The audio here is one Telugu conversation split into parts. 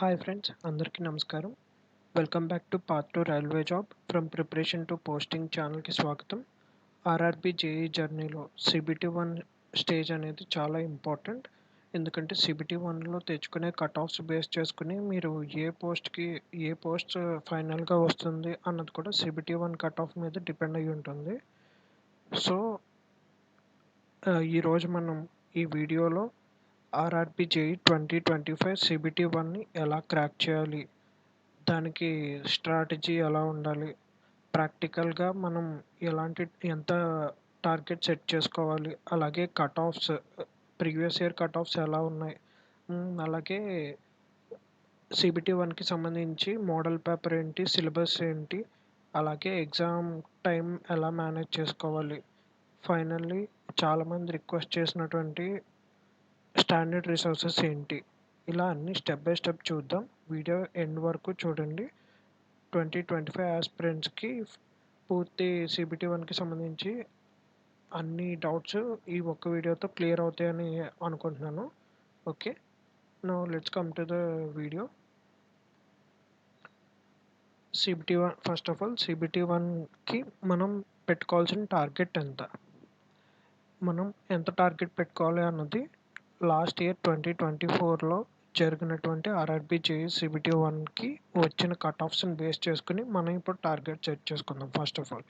హాయ్ ఫ్రెండ్స్ అందరికీ నమస్కారం. Welcome back to part two railway job from preparation to posting ఛానల్కి స్వాగతం. ఆర్ఆర్బి జేఈ జర్నీలో సిబిటి వన్ స్టేజ్ అనేది చాలా ఇంపార్టెంట్ ఎందుకంటే సిబిటి వన్లో తెచ్చుకునే కట్ ఆఫ్స్ బేస్ చేసుకుని మీరు ఏ పోస్ట్కి ఏ పోస్ట్ ఫైనల్గా వస్తుంది అన్నది కూడా సిబిటి వన్ కట్ ఆఫ్ మీద డిపెండ్ అయి ఉంటుంది. సో ఈరోజు మనం ఈ వీడియోలో RRB JE twenty twenty five CBT వన్ని ఎలా క్రాక్ చేయాలి? దానికి స్ట్రాటజీ ఎలా ఉండాలి? ప్రాక్టికల్గా మనం ఎలాంటి ఎంత టార్గెట్ సెట్ చేసుకోవాలి? అలాగే cut offs previous year cut offs ఎలా ఉన్నాయి? అలాగే సిబిటి వన్కి సంబంధించి మోడల్ పేపర్ ఏంటి సిలబస్ ఏంటి అలాగే ఎగ్జామ్ టైం ఎలా మేనేజ్ చేసుకోవాలి? ఫైనల్లీ చాలామంది రిక్వెస్ట్ చేసినటువంటి స్టాండర్డ్ రిసోర్సెస్ ఏంటి? ఇలా అన్ని స్టెప్ బై స్టెప్ చూద్దాం. వీడియో ఎండ్ వరకు చూడండి. ట్వంటీ ట్వంటీ ఫైవ్ ఆస్పిరెంట్స్కి పూర్తి సిబిటి వన్కి సంబంధించి అన్ని డౌట్స్ ఈ ఒక్క వీడియోతో క్లియర్ అవుతాయని అనుకుంటున్నాను. Okay now let's come to the video CBT one first of all CBT వన్కి మనం పెట్టుకోవాల్సిన టార్గెట్ ఎంత? మనం ఎంత టార్గెట్ పెట్టుకోవాలి అన్నది లాస్ట్ ఇయర్ ట్వంటీ ట్వంటీ ఫోర్లో జరిగినటువంటి ఆర్ఆర్బీ జేఈ సిబిటి వన్కి వచ్చిన కట్ ఆఫ్స్ని బేస్ చేసుకుని మనం ఇప్పుడు టార్గెట్ సెట్ చేసుకుందాం first of all.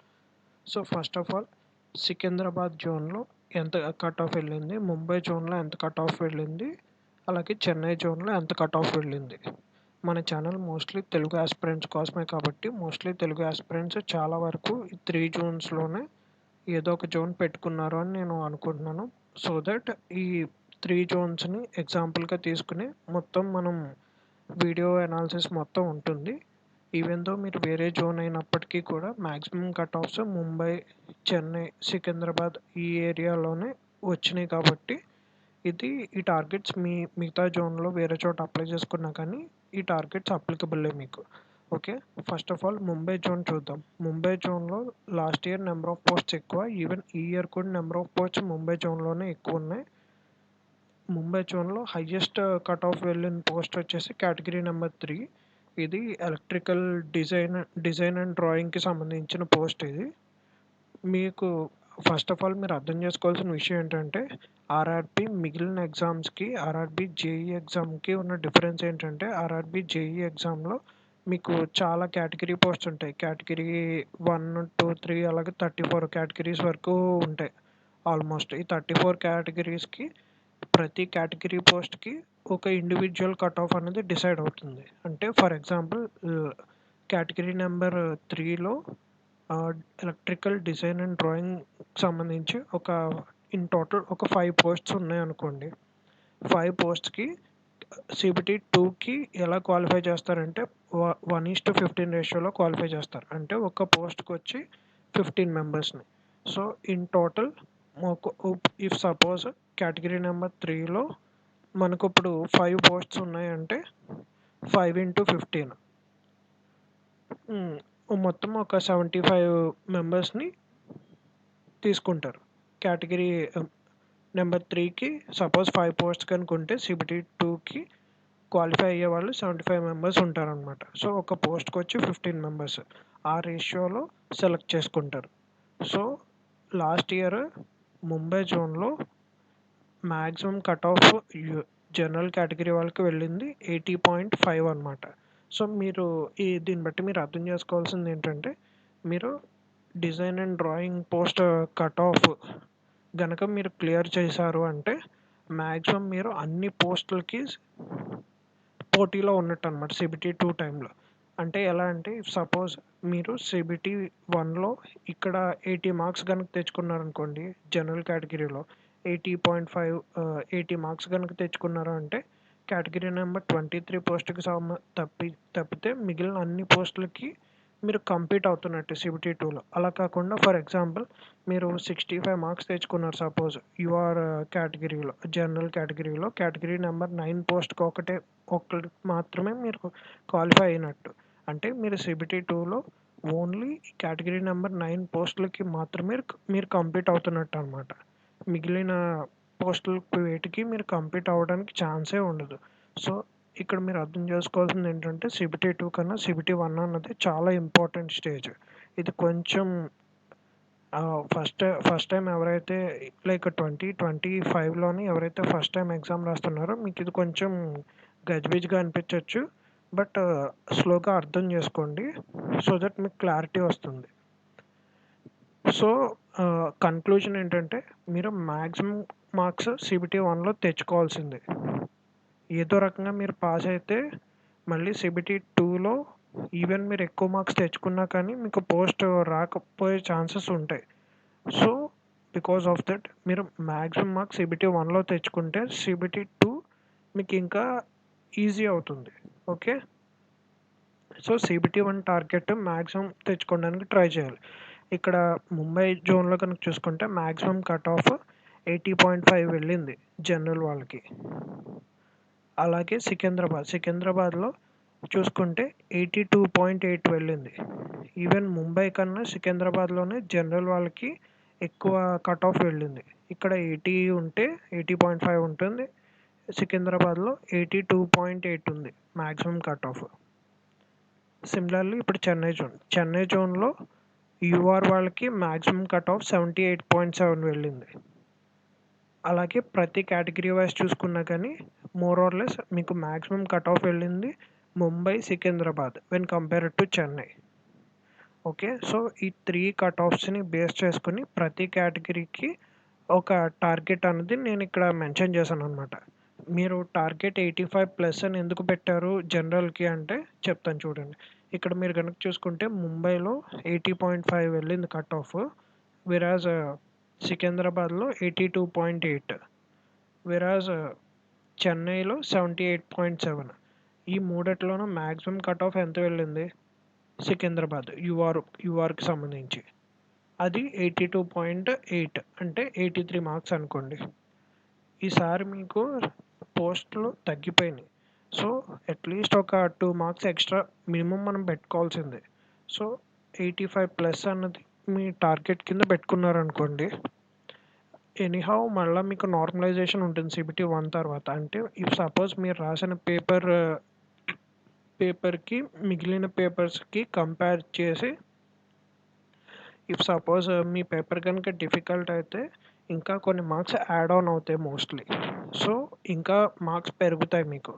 So first of all Secunderabad జోన్లో ఎంత కట్ ఆఫ్ వెళ్ళింది ముంబై జోన్లో ఎంత కట్ ఆఫ్ వెళ్ళింది అలాగే చెన్నై జోన్లో ఎంత కట్ ఆఫ్ వెళ్ళింది. మన ఛానల్ మోస్ట్లీ తెలుగు ఆస్పిరెంట్స్ కోసమే కాబట్టి మోస్ట్లీ తెలుగు ఆస్పిరెంట్స్ చాలా వరకు ఈ త్రీ జోన్స్లోనే ఏదో ఒక జోన్ పెట్టుకున్నారు అని నేను అనుకుంటున్నాను. సో దట్ ఈ త్రీ జోన్స్ని ఎగ్జాంపుల్గా తీసుకుని మొత్తం మనం వీడియో అనాలిసిస్ మొత్తం ఉంటుంది. ఈవెన్ దో మీరు వేరే జోన్ అయినప్పటికీ కూడా maximum cut offs Mumbai Chennai Secunderabad ఈ ఏరియాలోనే వచ్చినాయి కాబట్టి ఇది ఈ టార్గెట్స్ మీ మిగతా జోన్లో వేరే చోట అప్లై చేసుకున్నా కానీ ఈ టార్గెట్స్ అప్లికబుల్లే మీకు. Okay? First of all Mumbai zone చూద్దాం. ముంబై జోన్లో last year number of posts ఎక్కువ. ఈవెన్ ఈ ఇయర్ కూడా నెంబర్ ఆఫ్ పోస్ట్స్ ముంబై జోన్లోనే ఎక్కువ ఉన్నాయి. ముంబై జోన్లో హయ్యెస్ట్ కట్ ఆఫ్ వెళ్ళిన పోస్ట్ వచ్చేసి కేటగిరీ నెంబర్ త్రీ ఇది ఎలక్ట్రికల్ డిజైన్ డిజైన్ అండ్ డ్రాయింగ్కి సంబంధించిన పోస్ట్ ఇది. మీకు ఫస్ట్ ఆఫ్ ఆల్ మీరు అర్థం చేసుకోవాల్సిన విషయం ఏంటంటే ఆర్ఆర్బి మిగిలిన ఎగ్జామ్స్కి ఆర్ఆర్బి జేఈ ఎగ్జామ్కి ఉన్న డిఫరెన్స్ ఏంటంటే ఆర్ఆర్బి జేఈ ఎగ్జామ్లో మీకు చాలా కేటగిరీ పోస్ట్ ఉంటాయి. కేటగిరీ వన్ టూ త్రీ అలాగే థర్టీ ఫోర్ కేటగిరీస్ వరకు ఉంటాయి. ఆల్మోస్ట్ ఈ థర్టీ ఫోర్ కేటగిరీస్కి ప్రతి కేటగిరీ పోస్ట్కి ఒక ఇండివిజువల్ కట్ ఆఫ్ అనేది డిసైడ్ అవుతుంది. అంటే ఫర్ ఎగ్జాంపుల్ కేటగిరీ నెంబర్ త్రీలో ఎలక్ట్రికల్ డిజైన్ అండ్ డ్రాయింగ్ సంబంధించి ఒక ఇన్ టోటల్ ఒక ఫైవ్ పోస్ట్స్ ఉన్నాయి అనుకోండి. ఫైవ్ పోస్ట్కి సిబిటీ టూకి ఎలా క్వాలిఫై చేస్తారంటే వన్ ఈస్ టు ఫిఫ్టీన్ రేషియోలో క్వాలిఫై చేస్తారు. అంటే ఒక పోస్ట్కి వచ్చి ఫిఫ్టీన్ మెంబర్స్ని. So in total if suppose category number త్రీలో మనకు ఇప్పుడు ఫైవ్ పోస్ట్స్ ఉన్నాయంటే ఫైవ్ ఇంటూ ఫిఫ్టీన్. మొత్తం ఒక సెవెంటీ ఫైవ్ మెంబర్స్ని తీసుకుంటారు. కేటగిరీ నెంబర్ త్రీకి సపోజ్ ఫైవ్ పోస్ట్స్ కనుకుంటే సిబిటీ టూకి క్వాలిఫై అయ్యే వాళ్ళు సెవెంటీ ఫైవ్ మెంబర్స్ ఉంటారనమాట సో ఒక పోస్ట్కి వచ్చి ఫిఫ్టీన్ మెంబర్స్ ఆ రేషియోలో సెలెక్ట్ చేసుకుంటారు. సో లాస్ట్ ఇయర్ ముంబై జోన్లో maximum cut off general category వాళ్ళకి వెళ్ళింది ఎయిటీ పాయింట్ ఫైవ్ అనమాట సో మీరు ఈ దీన్ని బట్టి మీరు అర్థం చేసుకోవాల్సింది ఏంటంటే మీరు design and drawing post cut off గనక మీరు క్లియర్ చేశారు అంటే మ్యాక్సిమం మీరు అన్ని పోస్టులకి పోటీలో ఉన్నట్టు అనమాట సిబిటీ టూ టైంలో అంటే ఎలా అంటే సపోజ్ మీరు సిబిటీ వన్లో ఇక్కడ ఎయిటీ మార్క్స్ కనుక తెచ్చుకున్నారనుకోండి జనరల్ కేటగిరీలో eighty point five eighty marks కనుక తెచ్చుకున్నారు అంటే కేటగిరీ నెంబర్ ట్వంటీ త్రీ పోస్ట్కి సంబ తప్పి తప్పితే మిగిలిన అన్ని పోస్టులకి మీరు కంప్లీట్ అవుతున్నట్టు సిబిటీ టూలో. అలా కాకుండా ఫర్ ఎగ్జాంపుల్ మీరు సిక్స్టీ ఫైవ్ మార్క్స్ తెచ్చుకున్నారు సపోజ్ యువర్ కేటగిరీలో జనరల్ కేటగిరీలో కేటగిరీ నెంబర్ నైన్ పోస్ట్కి ఒకటే ఒకటి మాత్రమే మీరు క్వాలిఫై అయినట్టు. అంటే మీరు సిబిటీ టూలో ఓన్లీ కేటగిరీ నెంబర్ నైన్ పోస్టులకి మాత్రమే మీరు కంప్లీట్ అవుతున్నట్టు అనమాట మిగిలిన పోస్టుల వేటికి మీరు కంప్లీట్ అవ్వడానికి ఛాన్సే ఉండదు. సో ఇక్కడ మీరు అర్థం చేసుకోవాల్సింది ఏంటంటే సిబిటీ టూ కన్నా సిబిటీ వన్ అన్నది చాలా ఇంపార్టెంట్ స్టేజ్. ఇది కొంచెం ఫస్ట్ ఫస్ట్ టైం ఎవరైతే లైక్ ట్వంటీ ట్వంటీ ఫైవ్లోని ఎవరైతే ఫస్ట్ టైం ఎగ్జామ్ రాస్తున్నారో మీకు ఇది కొంచెం గజిబిజిగా అనిపించవచ్చు బట్ స్లోగా అర్థం చేసుకోండి సో దట్ మీకు క్లారిటీ వస్తుంది. సో కన్క్లూజన్ ఏంటంటే మీరు మ్యాక్సిమం మార్క్స్ సిబిటీ వన్లో తెచ్చుకోవాల్సిందే. ఏదో రకంగా మీరు పాస్ అయితే మళ్ళీ సిబిటీ టూలో ఈవెన్ మీరు ఎక్కువ మార్క్స్ తెచ్చుకున్నా కానీ మీకు పోస్ట్ రాకపోయే ఛాన్సెస్ ఉంటాయి. సో బికాస్ ఆఫ్ దట్ మీరు మ్యాక్సిమం మార్క్స్ సిబిటీ వన్లో తెచ్చుకుంటే సిబిటీ టూ మీకు ఇంకా ఈజీ అవుతుంది. Okay so CBT one target maximum తెచ్చుకోవడానికి ట్రై చేయాలి. ఇక్కడ ముంబై జోన్లో కనుక చూసుకుంటే maximum cut off eighty point five వెళ్ళింది జనరల్ వాళ్ళకి. అలాగే సికింద్రాబాద్ సికింద్రాబాద్లో చూసుకుంటే ఎయిటీ టూ పాయింట్ ఎయిట్ వెళ్ళింది. ఈవెన్ ముంబై కన్నా సికింద్రాబాద్లోనే జనరల్ వాళ్ళకి ఎక్కువ కట్ ఆఫ్ వెళ్ళింది. ఇక్కడ ఎయిటీ ఉంటే ఎయిటీ పాయింట్ ఫైవ్ ఉంటుంది సికింద్రాబాద్లో ఎయిటీ టూ పాయింట్ ఎయిట్ ఉంది మ్యాక్సిమం కట్ ఆఫ్ సిమిలర్లీ ఇప్పుడు చెన్నై జోన్ చెన్నై జోన్లో యూఆర్ వాళ్ళకి maximum cut off seventy eight point seven వెళ్ళింది. అలాగే ప్రతి కేటగిరీ వైజ్ చూసుకున్నా కానీ మోర్ ఆర్ లెస్ మీకు మ్యాక్సిమం కట్ ఆఫ్ వెళ్ళింది Mumbai Secunderabad when compared to Chennai. Okay so ఈ త్రీ కట్ ఆఫ్స్ని బేస్ చేసుకుని ప్రతి కేటగిరీకి ఒక టార్గెట్ అనేది నేను ఇక్కడ మెన్షన్ చేశాను అనమాట మీరు టార్గెట్ ఎయిటీ ఫైవ్ ప్లస్ అని ఎందుకు పెట్టారు జనరల్కి అంటే చెప్తాను చూడండి. ఇక్కడ మీరు కనుక చూసుకుంటే ముంబైలో ఎయిటీ పాయింట్ ఫైవ్ వెళ్ళింది కట్ ఆఫ్. విరాజ్ uh, సికింద్రాబాద్లో eighty two point eight. Whereas uh, చెన్నైలో సెవెంటీ ఎయిట్ పాయింట్ సెవెన్. ఈ మూడిట్లోనూ మ్యాక్సిమం కట్ ఆఫ్ ఎంత వెళ్ళింది? సికింద్రాబాద్ యూఆర్ యూఆర్కి సంబంధించి. అది ఎయిటీ టూ పాయింట్ ఎయిట్ అంటే ఎయిటీ త్రీ మార్క్స్ అనుకోండి. ఈసారి మీకు పోస్టులు తగ్గిపోయినాయి. సో అట్లీస్ట్ ఒక టూ మార్క్స్ ఎక్స్ట్రా మినిమం మనం పెట్టుకోవాల్సిందే. సో ఎయిటీ ఫైవ్ ప్లస్ అన్నది మీ టార్గెట్ కింద పెట్టుకున్నారనుకోండి ఎనీహౌ మళ్ళీ మీకు నార్మలైజేషన్ ఉంటుంది సిబిటీ వన్ తర్వాత. అంటే ఇఫ్ సపోజ్ మీరు రాసిన పేపర్ పేపర్కి మిగిలిన పేపర్స్కి కంపేర్ చేసి ఇఫ్ సపోజ్ మీ పేపర్ కనుక డిఫికల్ట్ అయితే ఇంకా కొన్ని మార్క్స్ యాడ్ ఆన్ అవుతాయి మోస్ట్లీ. సో ఇంకా మార్క్స్ పెరుగుతాయి మీకు.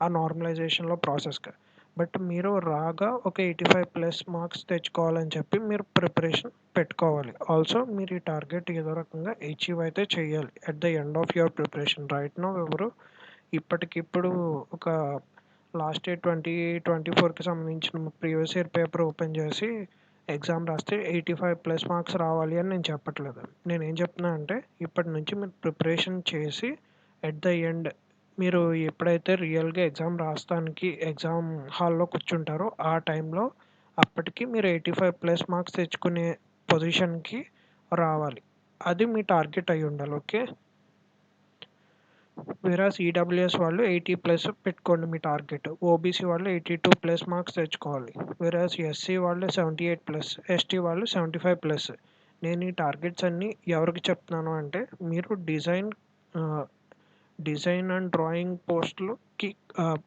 ఆ నార్మలైజేషన్లో ప్రాసెస్గా బట్ మీరు రాగా ఒక ఎయిటీ ఫైవ్ ప్లస్ మార్క్స్ తెచ్చుకోవాలని చెప్పి మీరు ప్రిపరేషన్ పెట్టుకోవాలి. ఆల్సో మీరు ఈ టార్గెట్ ఏదో రకంగా అచీవ్ అయితే చేయాలి. At the end of your preparation right now ఎవరు ఇప్పటికిప్పుడు ఒక లాస్ట్ ఇయర్ ట్వంటీ ట్వంటీ ఫోర్కి సంబంధించిన ప్రీవియస్ ఇయర్ పేపర్ ఓపెన్ చేసి ఎగ్జామ్ రాస్తే ఎయిటీ ఫైవ్ ప్లస్ మార్క్స్ రావాలి అని నేను చెప్పట్లేదు. నేను ఏం చెప్తున్నా అంటే ఇప్పటి నుంచి మీరు ప్రిపరేషన్ చేసి ఎట్ ద ఎండ్ మీరు ఎప్పుడైతే రియల్గా ఎగ్జామ్ రాస్తానికి ఎగ్జామ్ హాల్లో కూర్చుంటారో ఆ టైంలో అప్పటికి మీరు ఎయిటీ ఫైవ్ ప్లస్ మార్క్స్ తెచ్చుకునే పొజిషన్కి రావాలి. అది మీ టార్గెట్ అయి ఉండాలి ఓకే? వేరాస్ ఈడబ్ల్యూఎస్ వాళ్ళు ఎయిటీ ప్లస్ పెట్టుకోండి మీ టార్గెట్. ఓబీసీ వాళ్ళు ఎయిటీ టూ ప్లస్ మార్క్స్ తెచ్చుకోవాలి. వేరాస్ ఎస్సీ వాళ్ళు సెవెంటీ ఎయిట్ ప్లస్ ఎస్టీ వాళ్ళు సెవెంటీ ఫైవ్ ప్లస్. నేను ఈ టార్గెట్స్ అన్నీ ఎవరికి చెప్తున్నాను అంటే మీరు డిజైన్ డిజైన్ అండ్ డ్రాయింగ్ పోస్టులకి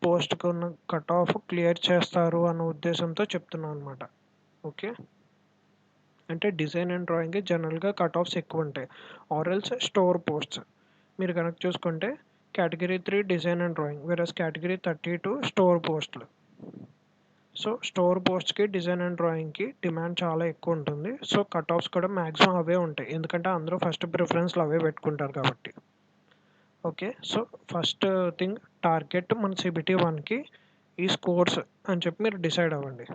పోస్ట్కి ఉన్న కట్ ఆఫ్ క్లియర్ చేస్తారు అన్న ఉద్దేశంతో చెప్తున్నాను అనమాట ఓకే? అంటే డిజైన్ అండ్ డ్రాయింగ్ జనరల్గా కట్ ఆఫ్స్ ఎక్కువ ఉంటాయి. ఆర్ఎల్స్ స్టోర్ పోస్ట్స్. మీరు కనుక చూసుకుంటే category three design and drawing versus category thirty two store పోస్టులు. సో స్టోర్ పోస్ట్కి డిజైన్ అండ్ డ్రాయింగ్కి డిమాండ్ చాలా ఎక్కువ ఉంటుంది. సో కట్ ఆఫ్స్ కూడా మ్యాక్సిమం అవే ఉంటాయి. ఎందుకంటే అందరూ ఫస్ట్ ప్రిఫరెన్స్లు అవే పెట్టుకుంటారు కాబట్టి. Okay. So first thing target మన సిబిటీ వన్కి ఈ స్కోర్స్ అని చెప్పి మీరు డిసైడ్ అవ్వండి.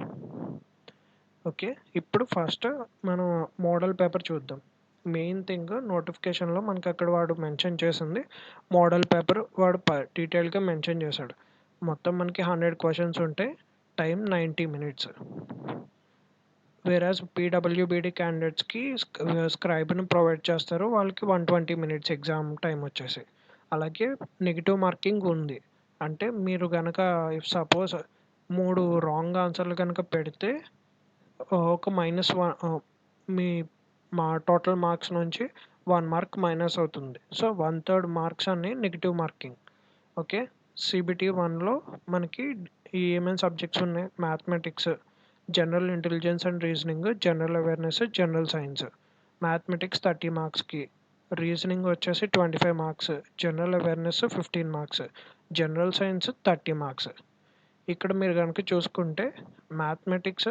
ఓకే. ఇప్పుడు ఫస్ట్ మనం మోడల్ పేపర్ చూద్దాం. మెయిన్ థింగ్ నోటిఫికేషన్లో మనకి అక్కడ వాడు మెన్షన్ చేసింది. మోడల్ పేపర్ వాడు డీటెయిల్గా మెన్షన్ చేశాడు. మొత్తం మనకి హండ్రెడ్ క్వశ్చన్స్ ఉంటాయి time ninety minutes. Whereas PWBD క్యాండిడేట్స్కి స్క్రైబ్ని ప్రొవైడ్ చేస్తారు. వాళ్ళకి one twenty minutes exam time వచ్చేసి. అలాగే నెగిటివ్ మార్కింగ్ ఉంది. అంటే మీరు కనుక ఇఫ్ సపోజ్ మూడు రాంగ్ ఆన్సర్లు కనుక పెడితే ఒక మైనస్ వన్ మీ మా టోటల్ మార్క్స్ నుంచి వన్ మార్క్ మైనస్ అవుతుంది. సో వన్ థర్డ్ మార్క్స్ అన్ని నెగిటివ్ మార్కింగ్ ఓకే సిబిటి వన్లో మనకి ఏమేమి సబ్జెక్ట్స్ ఉన్నాయి? Mathematics general intelligence and reasoning general awareness general science mathematics thirty మార్క్స్కి రీజనింగ్ వచ్చేసి twenty five marks general awareness fifteen marks general science thirty marks. ఇక్కడ మీరు కనుక చూసుకుంటే మ్యాథమెటిక్స్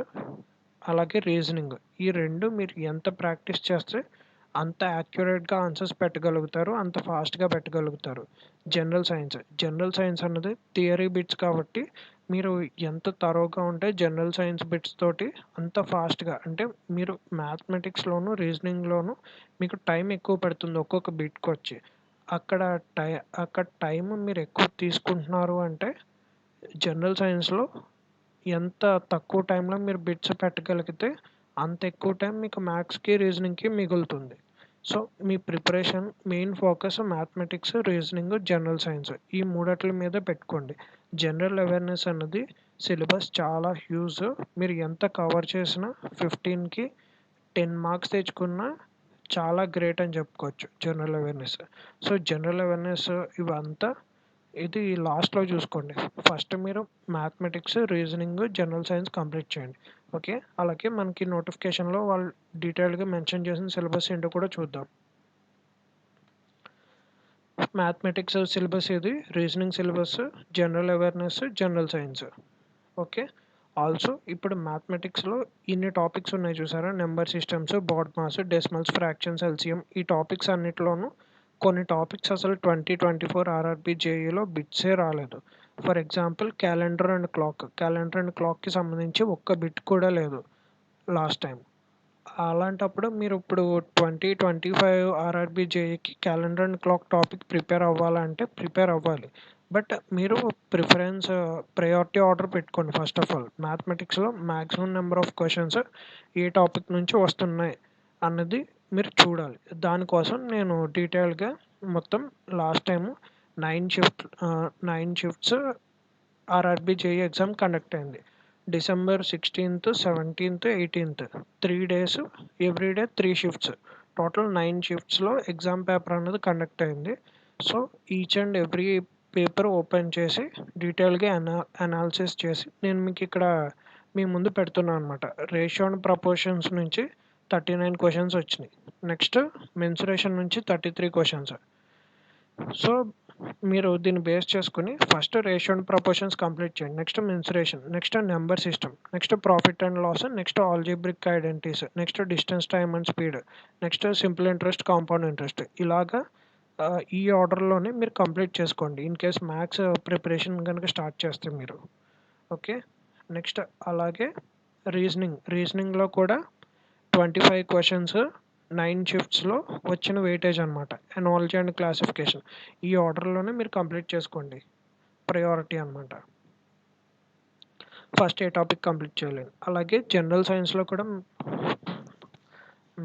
అలాగే రీజనింగ్ ఈ రెండు మీరు ఎంత ప్రాక్టీస్ చేస్తే అంత యాక్యురేట్గా ఆన్సర్స్ పెట్టగలుగుతారు అంత ఫాస్ట్గా పెట్టగలుగుతారు. జనరల్ సైన్స్ జనరల్ సైన్స్ అన్నది థియరీ బిట్స్ కాబట్టి మీరు ఎంత తరోగా ఉంటే జనరల్ సైన్స్ బిట్స్ తోటి అంత ఫాస్ట్గా అంటే మీరు మ్యాథమెటిక్స్లోను రీజనింగ్లోను మీకు టైం ఎక్కువ పడుతుంది ఒక్కొక్క బిట్కి వచ్చి. అక్కడ టై అక్కడ టైం మీరు ఎక్కువ తీసుకుంటున్నారు అంటే జనరల్ సైన్స్లో ఎంత తక్కువ టైంలో మీరు బిట్స్ పెట్టగలిగితే అంత ఎక్కువ టైం మీకు మ్యాథ్స్కి రీజనింగ్కి మిగులుతుంది. సో మీ preparation main focus mathematics reasoning general science ఈ మూడట్ల మీద పెట్టుకోండి. జనరల్ అవేర్నెస్ అన్నది సిలబస్ చాలా హ్యూజ్. మీరు ఎంత కవర్ చేసినా ఫిఫ్టీన్కి టెన్ మార్క్స్ తెచ్చుకున్నా చాలా గ్రేట్ అని చెప్పుకోవచ్చు general awareness. So general awareness ఇవంతా ఇది లాస్ట్లో చూసుకోండి. ఫస్ట్ మీరు mathematics reasoning general science complete చేయండి. ఓకే? అలాగే మనకి నోటిఫికేషన్లో వాళ్ళు డీటెయిల్గా మెన్షన్ చేసిన సిలబస్ ఏంటో కూడా చూద్దాం. మ్యాథమెటిక్స్ సిలబస్ ఇది reasoning syllabus general awareness general science okay also ఇప్పుడు మ్యాథమెటిక్స్లో ఇన్ని టాపిక్స్ ఉన్నాయి చూసారా? Number systems BODMAS decimals fractions LCM ఈ టాపిక్స్ అన్నిటిలోనూ కొన్ని టాపిక్స్ అసలు ట్వంటీ ట్వంటీ ఫోర్ ఆర్ఆర్బి జేఈలో బిట్సే రాలేదు. For example calendar and clock calendar and క్లాక్కి సంబంధించి ఒక్క బిట్ కూడా లేదు లాస్ట్ టైం అలాంటప్పుడు మీరు ఇప్పుడు twenty twenty five RRB జేఈకి calendar and clock topic prepare అవ్వాలంటే ప్రిపేర్ అవ్వాలి. బట్ మీరు ప్రిఫరెన్స్ ప్రయారిటీ ఆర్డర్ పెట్టుకోండి ఫస్ట్ ఆఫ్ ఆల్. మ్యాథమెటిక్స్లో మ్యాక్సిమం నెంబర్ ఆఫ్ క్వశ్చన్స్ ఏ టాపిక్ నుంచి వస్తున్నాయి అన్నది మీరు చూడాలి. దానికోసం నేను డీటెయిల్గా మొత్తం last time nine shift nine shifts RRB JE exam conduct అయింది. December sixteenth seventeenth eighteenth. Three days every day three shifts. Total nine షిఫ్ట్స్లో exam paper అనేది కండక్ట్ అయింది. So each and every paper open చేసి డీటెయిల్గా అనా అనాలిసిస్ చేసి నేను మీకు ఇక్కడ మీ ముందు పెడుతున్నాను అనమాట రేషియో అండ్ ప్రపోర్షన్స్ నుంచి థర్టీ నైన్ క్వశ్చన్స్ వచ్చినాయి. నెక్స్ట్ మెన్సురేషన్ నుంచి థర్టీ త్రీ క్వశ్చన్స్. సో మీరు దీన్ని బేస్ చేసుకుని first ratio and proportions complete చేయండి. Next mensuration next number system next profit and loss next algebraic identities next distance time and speed next simple interest compound interest ఇలాగా ఈ ఆర్డర్లోనే మీరు కంప్లీట్ చేసుకోండి. ఇన్ కేస్ మ్యాథ్స్ ప్రిపరేషన్ కనుక స్టార్ట్ చేస్తే మీరు. ఓకే నెక్స్ట్ అలాగే రీజనింగ్ రీజనింగ్లో కూడా ట్వంటీ ఫైవ్ క్వశ్చన్స్ నైన్ షిఫ్ట్స్లో వచ్చిన వెయిటేజ్ అనమాట ఎనాలజీ అండ్ క్లాసిఫికేషన్. ఈ ఆర్డర్లోనే మీరు కంప్లీట్ చేసుకోండి. ప్రయారిటీ అనమాట ఫస్ట్ ఏ టాపిక్ కంప్లీట్ చేయలేదు అలాగే జనరల్ సైన్స్లో కూడా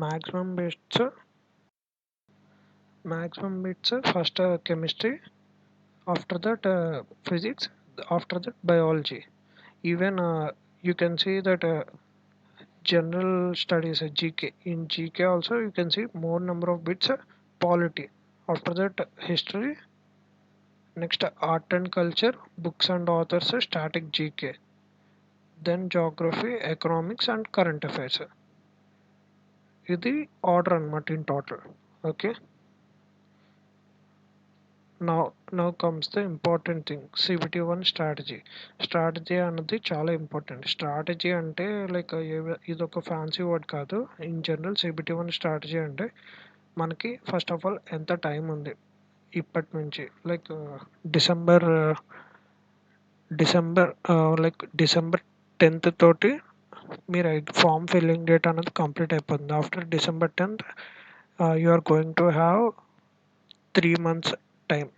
maximum bits maximum bits first chemistry after that physics after that biology. Even you can see that general studies uh, gk in gk also you can see more number of bits uh, polity after that history next art and culture books and authors uh, static gk then geography economics and current affairs ఇది ఆర్డర్ అనమాట in total okay now now comes the important thing CBT one strategy strategy అన్నది చాలా ఇంపార్టెంట్ స్ట్రాటజీ అంటే లైక్ ఇది ఒక ఫ్యాన్సీ వర్డ్ కాదు. In general CBT one strategy అంటే మనకి ఫస్ట్ ఆఫ్ ఆల్ ఎంత టైం ఉంది? ఇప్పటి నుంచి like December December like December tenth తోటి మీరు ఫామ్ ఫిల్లింగ్ డేట్ అనేది కంప్లీట్ అయిపోతుంది. After December tenth you are going to have three months time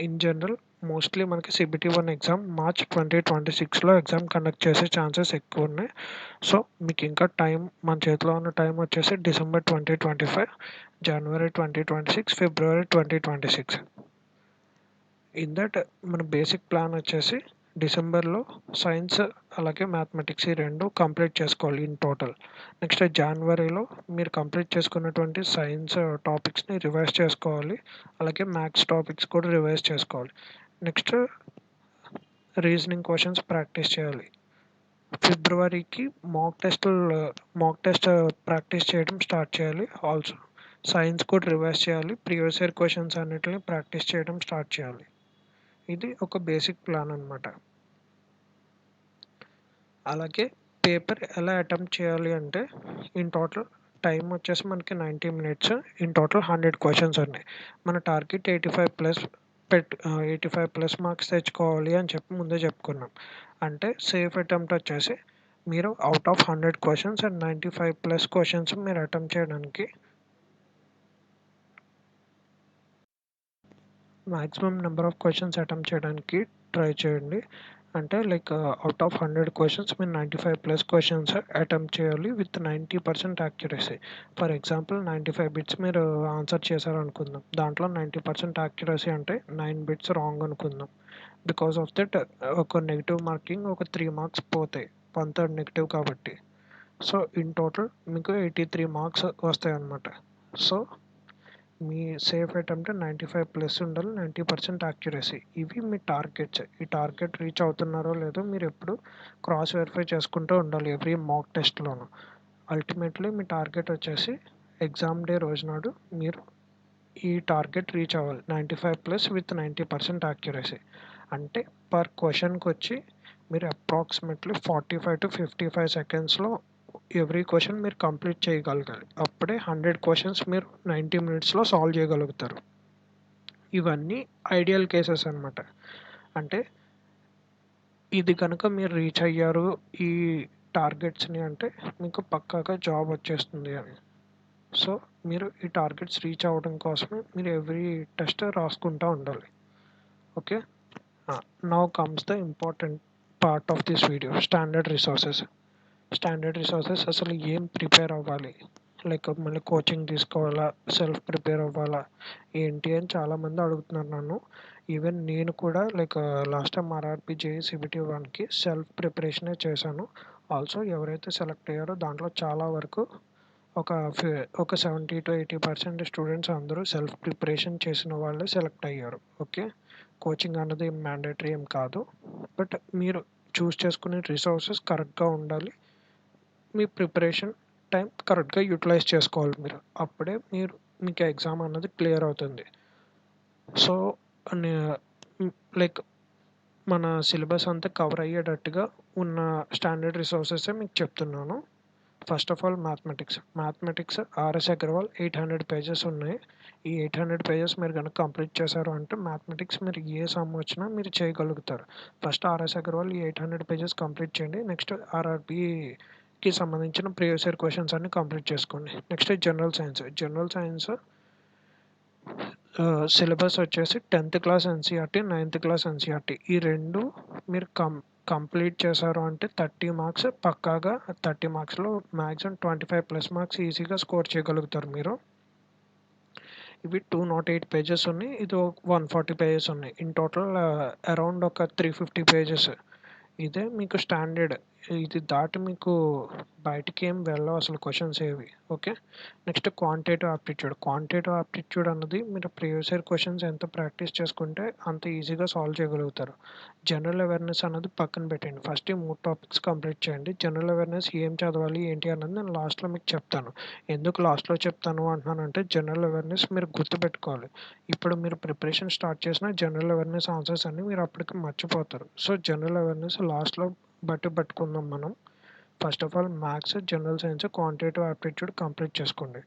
in general mostly మనకి CBT one exam March twenty twenty సిక్స్లో ఎగ్జామ్ కండక్ట్ చేసే ఛాన్సెస్ ఎక్కువ ఉన్నాయి. సో మీకు ఇంకా టైం మన చేతిలో ఉన్న టైం వచ్చేసి December twenty twenty five January twenty twenty six February twenty twenty six in that మన బేసిక్ ప్లాన్ వచ్చేసి డిసెంబర్లో సైన్స్ అలాగే మ్యాథమెటిక్స్ ఈ రెండు కంప్లీట్ చేసుకోవాలి ఇన్ టోటల్. నెక్స్ట్ జనవరిలో మీరు కంప్లీట్ చేసుకున్నటువంటి సైన్స్ టాపిక్స్ని రివైజ్ చేసుకోవాలి. అలాగే మ్యాథ్స్ టాపిక్స్ కూడా రివైజ్ చేసుకోవాలి. నెక్స్ట్ రీజనింగ్ క్వశ్చన్స్ ప్రాక్టీస్ చేయాలి. ఫిబ్రవరికి mock test mock test practice చేయడం స్టార్ట్ చేయాలి. ఆల్సో సైన్స్ కూడా రివైజ్ చేయాలి. ప్రీవియస్ ఇయర్ క్వశ్చన్స్ అన్నిటిని ప్రాక్టీస్ చేయడం స్టార్ట్ చేయాలి. ఇది ఒక బేసిక్ ప్లాన్ అనమాట అలాగే పేపర్ ఎలా అటెంప్ట్ చేయాలి అంటే ఇన్ టోటల్ టైం వచ్చేసి మనకి ninety minutes in total hundred questions ఉన్నాయి మన టార్గెట్ ఎయిటీ ఫైవ్ ప్లస్ పెట్ ఎయిటీ ఫైవ్ ప్లస్ మార్క్స్ తెచ్చుకోవాలి అని చెప్పి ముందే చెప్పుకున్నాం. అంటే సేఫ్ అటెంప్ట్ వచ్చేసి మీరు out of hundred questions and ninety five plus questions మీరు అటెంప్ట్ చేయడానికి maximum number of questions attempt చేయడానికి ట్రై చేయండి. అంటే like out of hundred questions మీరు ninety five plus questions attempt చేయాలి with ninety percent accuracy for example ninety five bits మీరు ఆన్సర్ చేశారు అనుకుందాం దాంట్లో నైంటీ పర్సెంట్ యాక్యురసీ అంటే నైన్ బిట్స్ రాంగ్ అనుకుందాం. బికాస్ ఆఫ్ దట్ ఒక నెగిటివ్ మార్కింగ్ ఒక త్రీ మార్క్స్ పోతాయి. వన్ థర్డ్ నెగిటివ్ కాబట్టి. సో ఇన్ టోటల్ మీకు ఎయిటీ త్రీ మార్క్స్ వస్తాయి అన్నమాట సో మీ safe attempt ninety five plus ఉండాలి నైంటీ పర్సెంట్ యాక్యురసీ ఇవి మీ టార్గెట్స్ ఈ టార్గెట్ రీచ్ అవుతున్నారో లేదో మీరు ఎప్పుడు క్రాస్ వెరిఫై చేసుకుంటూ ఉండాలి ఎవ్రీ మాక్ టెస్ట్లోనూ అల్టిమేట్లీ మీ టార్గెట్ వచ్చేసి ఎగ్జామ్ డే రోజు నాడు మీరు ఈ టార్గెట్ రీచ్ అవ్వాలి. Ninety five plus with ninety percent accuracy అంటే పర్ క్వశ్చన్కి వచ్చి మీరు approximately forty five to fifty five సెకండ్స్లో ఎవ్రీ క్వశ్చన్ మీరు కంప్లీట్ చేయగలగాలి. అప్పుడే హండ్రెడ్ క్వశ్చన్స్ మీరు నైంటీ మినిట్స్లో సాల్వ్ చేయగలుగుతారు. ఇవన్నీ ఐడియల్ కేసెస్ అనమాట అంటే ఇది కనుక మీరు రీచ్ అయ్యారు ఈ టార్గెట్స్ని అంటే మీకు పక్కాగా జాబ్ వచ్చేస్తుంది అని. సో మీరు ఈ టార్గెట్స్ రీచ్ అవ్వడం కోసమే మీరు ఎవ్రీ టెస్ట్ రాసుకుంటూ ఉండాలి. Okay now comes the important part of this video standard resources standard resources అసలు ఏం ప్రిపేర్ అవ్వాలి? లైక్ మళ్ళీ కోచింగ్ తీసుకోవాలా? సెల్ఫ్ ప్రిపేర్ అవ్వాలా? ఏంటి అని చాలామంది అడుగుతున్నారు నన్ను. ఈవెన్ నేను కూడా like last time RRB JE CBT వన్కి సెల్ఫ్ ప్రిపరేషనే చేశాను. ఆల్సో ఎవరైతే సెలెక్ట్ అయ్యారో దాంట్లో చాలా వరకు ఒక ఒక seventy to eighty percent students అందరూ సెల్ఫ్ ప్రిపరేషన్ చేసిన వాళ్ళే సెలెక్ట్ అయ్యారు. ఓకే కోచింగ్ అన్నది మ్యాండేటరీ ఏం కాదు. బట్ మీరు చూస్ చేసుకునే రిసోర్సెస్ కరెక్ట్గా ఉండాలి. మీ ప్రిపరేషన్ టైం కరెక్ట్గా యూటిలైజ్ చేసుకోవాలి మీరు. అప్పుడే మీరు మీకు ఎగ్జామ్ అన్నది క్లియర్ అవుతుంది. సో లైక్ మన సిలబస్ అంతా కవర్ అయ్యేటట్టుగా ఉన్న స్టాండర్డ్ రిసోర్సెస్ మీకు చెప్తున్నాను. First of all mathematics. Mathematics RS Agarwal eight hundred pages ఉన్నాయి. ఈ ఎయిట్ హండ్రెడ్ పేజెస్ మీరు కనుక కంప్లీట్ చేశారు అంటే మ్యాథమెటిక్స్ మీరు ఏ సమ్ వచ్చినా మీరు చేయగలుగుతారు. ఫస్ట్ ఆర్ఎస్ అగర్వాల్ ఈ ఎయిట్ హండ్రెడ్ పేజెస్ కంప్లీట్ చేయండి. నెక్స్ట్ కి సంబంధించిన ప్రీవియస్ ఇయర్ క్వశ్చన్స్ అన్ని కంప్లీట్ చేసుకోండి. Next general science general science syllabus వచ్చేసి tenth class NCERT ninth class NCERT ఈ రెండు మీరు కం కంప్లీట్ చేశారు అంటే థర్టీ మార్క్స్ పక్కాగా thirty మార్క్స్లో maximum twenty five plus marks ఈజీగా స్కోర్ చేయగలుగుతారు మీరు. ఇవి టూ నాట్ ఎయిట్ పేజెస్ ఉన్నాయి. ఇది వన్ ఫార్టీ పేజెస్ ఉన్నాయి. ఇన్ టోటల్ అరౌండ్ ఒక త్రీ ఫిఫ్టీ పేజెస్ ఇదే మీకు స్టాండర్డ్ ఇది దాటి మీకు బయటికి ఏం వెళ్ళవు అసలు క్వశ్చన్స్ ఏవి okay next quantitative aptitude quantitative aptitude అన్నది మీరు ప్రీవియస్ ఇయర్ క్వశ్చన్స్ ఎంత ప్రాక్టీస్ చేసుకుంటే అంత ఈజీగా సాల్వ్ చేయగలుగుతారు. జనరల్ అవేర్నెస్ అన్నది పక్కన పెట్టండి. ఫస్ట్ ఈ మూడు టాపిక్స్ కంప్లీట్ చేయండి. జనరల్ అవేర్నెస్ ఏం చదవాలి ఏంటి అన్నది నేను లాస్ట్లో మీకు చెప్తాను. ఎందుకు లాస్ట్లో చెప్తాను అంటున్నానంటే జనరల్ అవేర్నెస్ మీరు గుర్తుపెట్టుకోవాలి. ఇప్పుడు మీరు ప్రిపరేషన్ స్టార్ట్ చేసిన జనరల్ అవేర్నెస్ ఆన్సర్స్ అన్ని మీరు అప్పటికి మర్చిపోతారు. సో జనరల్ అవేర్నెస్ లాస్ట్లో బట్టి పట్టుకుందాం మనం. First of all maths general science quantitative aptitude complete చేసుకోండి.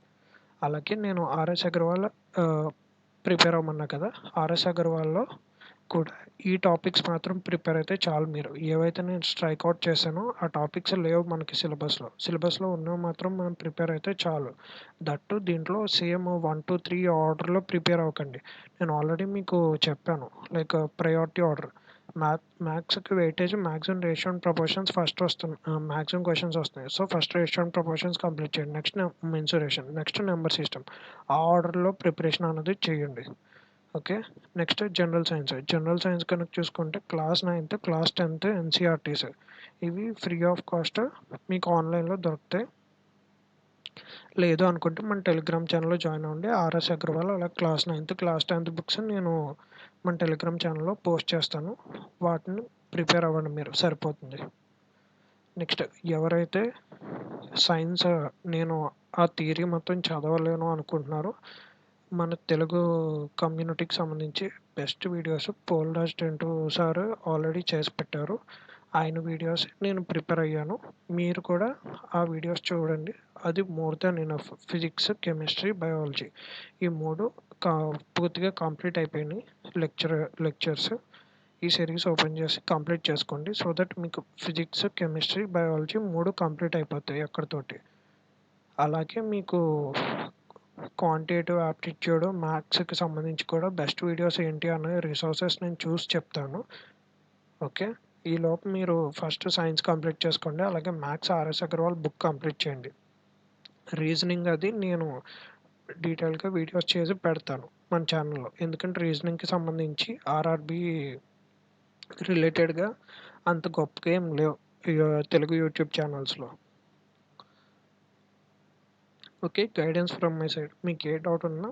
అలాగే నేను ఆర్ఎస్ అగర్వాల్ ప్రిపేర్ అవ్వమన్నా కదా? ఆర్ఎస్ అగర్వాల్లో కూడా ఈ టాపిక్స్ మాత్రం ప్రిపేర్ అయితే చాలు మీరు. ఏవైతే నేను స్ట్రైక్ అవుట్ చేశానో ఆ టాపిక్స్ లేవు మనకి సిలబస్లో. సిలబస్లో ఉన్నవి మాత్రం మనం ప్రిపేర్ అయితే చాలు. దట్టు దీంట్లో సేమ్ వన్ టూ త్రీ ఆర్డర్లో ప్రిపేర్ అవ్వకండి. నేను ఆల్రెడీ మీకు చెప్పాను. Like priority order math మ్యాథ్స్కి weightage maximum ratio and proportions first వస్తుంది మ్యాక్సిమం క్వశ్చన్స్ వస్తున్నాయి. So first ratio and proportions complete చేయండి. Next mensuration next number system ఆ ఆర్డర్లో ప్రిపరేషన్ అనేది చేయండి. Okay next general science general science కనుక చూసుకుంటే class ninth class tenth NCERTs ఇవి ఫ్రీ ఆఫ్ కాస్ట్ మీకు ఆన్లైన్లో దొరుకుతాయి. లేదు అనుకుంటే మన టెలిగ్రామ్ ఛానల్లో జాయిన్ అవ్వండి. ఆర్ఎస్ అగ్రవాల్ అలా class ninth class tenth books నేను మన టెలిగ్రామ్ ఛానల్లో పోస్ట్ చేస్తాను. వాటిని ప్రిపేర్ అవ్వండి మీరు. సరిపోతుంది. నెక్స్ట్ ఎవరైతే సైన్స్ నేను ఆ థియరీ మొత్తం చదవలేను అనుకుంటున్నారో మన తెలుగు కమ్యూనిటీకి సంబంధించి బెస్ట్ వీడియోస్ పోల్ రాజ్ టెంటూ సార్ ఆల్రెడీ చేసి పెట్టారు. ఆయన వీడియోస్ నేను ప్రిపేర్ అయ్యాను. మీరు కూడా ఆ వీడియోస్ చూడండి. అది more than enough physics chemistry biology ఈ మూడు కా పూర్తిగా కంప్లీట్ అయిపోయినాయి లెక్చర్ లెక్చర్స్. ఈ సిరీస్ ఓపెన్ చేసి కంప్లీట్ చేసుకోండి. సో దట్ మీకు ఫిజిక్స్ కెమిస్ట్రీ బయాలజీ మూడు కంప్లీట్ అయిపోతాయి అక్కడితోటి. అలాగే మీకు క్వాంటిటేటివ్ యాప్టిట్యూడ్ మ్యాథ్స్కి సంబంధించి కూడా బెస్ట్ వీడియోస్ ఏంటి అనే రిసోర్సెస్ నేను చూసి చెప్తాను. ఓకే? ఈ లోపు మీరు ఫస్ట్ సైన్స్ కంప్లీట్ చేసుకోండి. అలాగే maths RS Agarwal book complete చేయండి. రీజనింగ్ అది నేను డీటెయిల్గా వీడియోస్ చేసి పెడతాను మన ఛానల్లో. ఎందుకంటే రీజనింగ్కి సంబంధించి ఆర్ఆర్బి రిలేటెడ్గా అంత గొప్పగా ఏం లేవు తెలుగు యూట్యూబ్ ఛానల్స్లో. Okay guidance from my side. మీకు ఏ డౌట్ ఉన్నా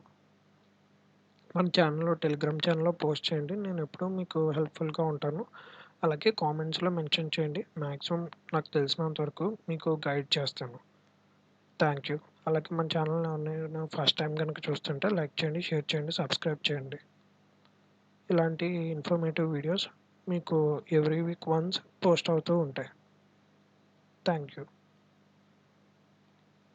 మన ఛానల్లో టెలిగ్రామ్ ఛానల్లో పోస్ట్ చేయండి. నేను ఎప్పుడూ మీకు హెల్ప్ఫుల్గా ఉంటాను. అలాగే కామెంట్స్లో మెన్షన్ చేయండి. మ్యాక్సిమం నాకు తెలిసినంత వరకు మీకు గైడ్ చేస్తాను. Thank you. అలాగే మన ఛానల్ ఉన్నాయి ఫస్ట్ టైం కనుక చూస్తుంటే లైక్ చేయండి షేర్ చేయండి సబ్స్క్రైబ్ చేయండి. ఇలాంటి ఇన్ఫర్మేటివ్ వీడియోస్ మీకు ఎవ్రీ వీక్ వన్స్ పోస్ట్ అవుతూ ఉంటాయి. Thank you